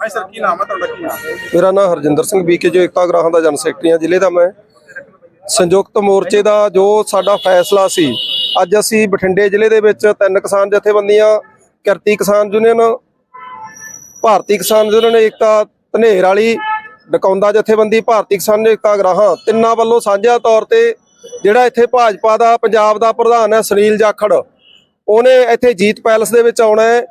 ਹਾਂ ਸਰ, ਕੀ ਨਾਮ ਹੈ ਤੁਹਾਡਾ, ਕੀ ਨਾਮ ਹੈ? ਮੇਰਾ ਨਾਮ ਹਰਜਿੰਦਰ ਸਿੰਘ ਬੀਕੇ ਜੋ ਏਕਤਾ ਗ੍ਰਾਹਾਂ ਦਾ ਜਨ ਸੈਕਟਰੀ ਹਾਂ ਜ਼ਿਲ੍ਹੇ ਦਾ ਮੈਂ। ਸੰਯੁਕਤ ਮੋਰਚੇ ਦਾ ਜੋ ਸਾਡਾ ਫੈਸਲਾ ਸੀ, ਅੱਜ ਅਸੀਂ ਬਠਿੰਡੇ ਜ਼ਿਲ੍ਹੇ ਦੇ ਵਿੱਚ ਤਿੰਨ ਕਿਸਾਨ ਜਥੇਬੰਦੀਆਂ, ਕਿਰਤੀ ਕਿਸਾਨ ਯੂਨੀਅਨ, ਭਾਰਤੀ ਕਿਸਾਨ ਯੂਨੀਅਨ, ਏਕਤਾ ਧਨੇਰ ਵਾਲੀ ਡਕੌਂਦਾ ਜਥੇਬੰਦੀ ਭਾਰਤੀ ਕਿਸਾਨ ਏਕਤਾ ਗ੍ਰਾਹਾਂ ਤਿੰਨਾਂ ਵੱਲੋਂ ਸਾਂਝਾ ਤੌਰ ਤੇ ਜਿਹੜਾ ਇੱਥੇ ਭਾਜਪਾ ਦਾ, ਪੰਜਾਬ ਦਾ ਪ੍ਰਧਾਨ ਹੈ ਸੁਨੀਲ ਜਾਖੜ, ਉਹਨੇ ਇੱਥੇ ਜੀਤ ਪੈਲਸ ਦੇ ਵਿੱਚ ਆਉਣਾ ਹੈ।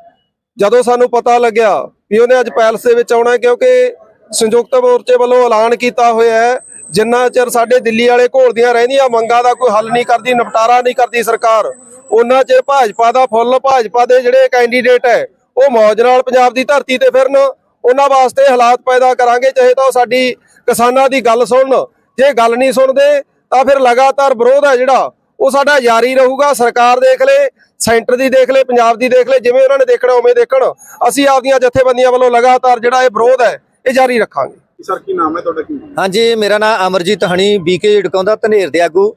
ਜਦੋਂ ਸਾਨੂੰ ਪਤਾ ਲੱਗਿਆ ਵੀ ਉਹਨੇ ਅੱਜ ਪੈਲਸ ਦੇ ਵਿੱਚ ਆਉਣਾ ਕਿਉਂਕਿ ਸੰਯੁਕਤ ਮੋਰਚੇ ਵੱਲੋਂ ਐਲਾਨ ਕੀਤਾ ਹੋਇਆ ਹੈ, ਜਿੰਨਾ ਚਿਰ ਸਾਡੇ ਦਿੱਲੀ ਵਾਲੇ ਘੋਲਦੀਆਂ ਰਹਿੰਦੀਆਂ ਮੰਗਾਂ ਦਾ ਕੋਈ ਹੱਲ ਨਹੀਂ ਕਰਦੀ, ਨਿਪਟਾਰਾ ਨਹੀਂ ਕਰਦੀ ਸਰਕਾਰ, ਉਹਨਾਂ ਚਿਰ ਭਾਜਪਾ ਦਾ ਫੁੱਲ ਭਾਜਪਾ ਦੇ ਜਿਹੜੇ ਕੈਂਡੀਡੇਟ ਹੈ, ਉਹ ਮੌਜ ਨਾਲ ਪੰਜਾਬ ਦੀ ਧਰਤੀ ਤੇ ਫਿਰਨ। ਉਹਨਾਂ ਵਾਸਤੇ ਹਾਲਾਤ ਪੈਦਾ ਕਰਾਂਗੇ ਚਾਹੇ ਤਾਂ ਉਹ ਸਾਡੀ ਕਿਸਾਨਾਂ ਦੀ ਗੱਲ ਸੁਣਨ। ਜੇ ਗੱਲ ਨਹੀਂ ਸੁਣਦੇ ਤਾਂ ਫਿਰ ਲਗਾਤਾਰ ਵਿਰੋਧ ਹੈ ਜਿਹੜਾ ਉਹ ਸਾਡਾ ਜਾਰੀ ਰਹੂਗਾ। ਸਰਕਾਰ ਦੇਖ ਲੇ ਸੈਂਟਰ ਦੀ ਦੇਖ ਲੇ ਪੰਜਾਬ ਦੀ ਦੇਖ ਲੇ ਜਿਵੇਂ ਉਹਨਾਂ ਨੇ ਦੇਖਣਾ ਉਵੇਂ ਦੇਖਣ। ਅਸੀਂ ਆਪਦੀਆਂ ਜਥੇਬੰਦੀਆਂ ਵੱਲੋਂ ਲਗਾਤਾਰ ਜਿਹੜਾ ਇਹ ਵਿਰੋਧ ਹੈ ਇਹ ਜਾਰੀ ਰੱਖਾਂਗੇ। ਸਰ ਕੀ ਨਾਮ ਹੈ ਤੁਹਾਡਾ ਕੀ ਹਾਂਜੀ ਮੇਰਾ ਨਾਮ ਅਮਰਜੀਤ ਹਣੀ ਬੀਕੇ ਢਕਾਉਂਦਾ ਧਨੇਰ ਦੇ ਆਗੂ।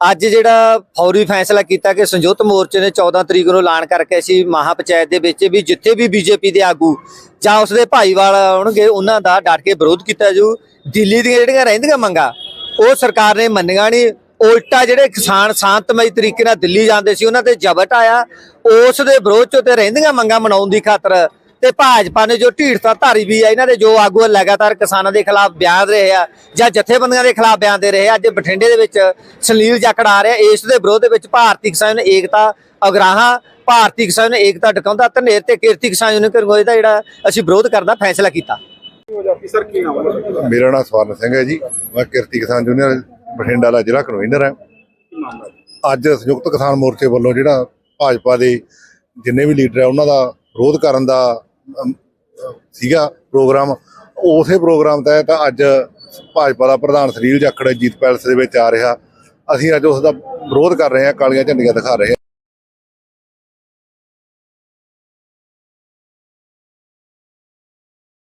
ਅੱਜ ਜਿਹੜਾ ਫੌਰੀ ਫੈਸਲਾ ਕੀਤਾ ਕਿ ਸੰਯੁਕਤ ਮੋਰਚੇ ਨੇ 14 ਤਰੀਕ ਨੂੰ ਐਲਾਨ ਕਰਕੇ ਅਸੀਂ ਮਹਾ ਪੰਚਾਇਤ ਦੇ ਵਿੱਚ ਵੀ ਜਿੱਥੇ ਵੀ ਬੀਜੇਪੀ ਦੇ ਆਗੂ ਜਾਂ ਉਸਦੇ ਭਾਈਵਾਲ ਆਉਣਗੇ, ਉਹਨਾਂ ਦਾ ਡਟ ਕੇ ਵਿਰੋਧ ਕੀਤਾ ਜਾਊ। ਦਿੱਲੀ ਦੀਆਂ ਜਿਹੜੀਆਂ ਰਹਿੰਦੀਆਂ ਮੰਗਾਂ, ਉਹ ਸਰਕਾਰ ਨੇ ਮੰਨੀਆਂ ਨਹੀਂ। ਉਲਟਾ ਜਿਹੜੇ ਕਿਸਾਨ ਸ਼ਾਂਤਮਈ ਤਰੀਕੇ ਨਾਲ ਦਿੱਲੀ ਜਾਂਦੇ ਸੀ, ਉਹਨਾਂ ਤੇ ਜ਼ਬਤ ਆਇਆ। ਉਸ ਦੇ ਵਿਰੋਧ ਚ ਤੇ ਰਹਿੰਦੀਆਂ ਮੰਗਾਂ ਮਨਾਉਣ ਦੀ ਖਾਤਰ ਤੇ ਭਾਜਪਾ ਨੇ ਜੋ ਢੀਠਤਾ ਧਾਰੀ ਵੀ ਆ, ਇਹਨਾਂ ਦੇ ਜੋ ਆਗੂ ਲਗਾਤਾਰ ਕਿਸਾਨਾਂ ਦੇ ਖਿਲਾਫ ਬਿਆਨ ਰਹੇ ਆ, ਜਾਂ ਜਥੇਬੰਦੀਆਂ ਦੇ ਖਿਲਾਫ ਬਿਆਨ ਦੇ ਰਹੇ ਆ, ਅੱਜ ਬਠਿੰਡੇ ਦੇ ਵਿੱਚ ਸਲੀਲ ਜਕੜ ਆ ਰਿਹਾ, ਇਸ ਦੇ ਵਿਰੋਧ ਦੇ ਵਿੱਚ ਭਾਰਤੀ ਕਿਸਾਨ ਏਕਤਾ ਅਗਰਾਹਾਂ, ਭਾਰਤੀ ਕਿਸਾਨ ਏਕਤਾ ਡਕਾਉਂਦਾ ਧਨੇਰ ਤੇ ਕਿਰਤੀ ਕਿਸਾਨ ਯੂਨੀਅਨ ਕਰਗੋਏ ਦਾ ਜਿਹੜਾ ਅਸੀਂ ਵਿਰੋਧ ਕਰਨ ਦਾ ਫੈਸਲਾ ਕੀਤਾ। ਮੇਰਾ ਨਾਮ ਸਵਰਨ ਸਿੰਘ ਹੈ ਜੀ, ਮੈਂ ਕਿਰਤੀ ਕਿਸਾਨ ਯੂਨੀਅਨ ਬਠਿੰਡਾ ਦਾ ਜ਼ਿਲ੍ਹਾ ਕਨਵੀਨਰ ਹਾਂ। ਹੈ ਅੱਜ ਸੰਯੁਕਤ ਕਿਸਾਨ ਮੋਰਚੇ ਵੱਲੋਂ ਜਿਹੜਾ ਭਾਜਪਾ ਦੇ ਜਿੰਨੇ ਵੀ ਲੀਡਰ ਹੈ ਉਹਨਾਂ ਦਾ ਵਿਰੋਧ ਕਰਨ ਦਾ ਸੀਗਾ ਪ੍ਰੋਗਰਾਮ, ਉਸੇ ਪ੍ਰੋਗਰਾਮ ਤਹਿਤ ਅੱਜ ਭਾਜਪਾ ਦਾ ਪ੍ਰਧਾਨ ਸੁਨੀਲ ਜਾਖੜ ਜੀਤ ਪੈਲਸ ਦੇ ਵਿੱਚ ਆ ਰਿਹਾ। ਅਸੀਂ ਅੱਜ ਉਸ ਦਾ ਵਿਰੋਧ ਕਰ ਰਹੇ ਹਾਂ, ਕਾਲੀਆਂ ਝੰਡੀਆਂ ਦਿਖਾ ਰਹੇ ਹਾਂ।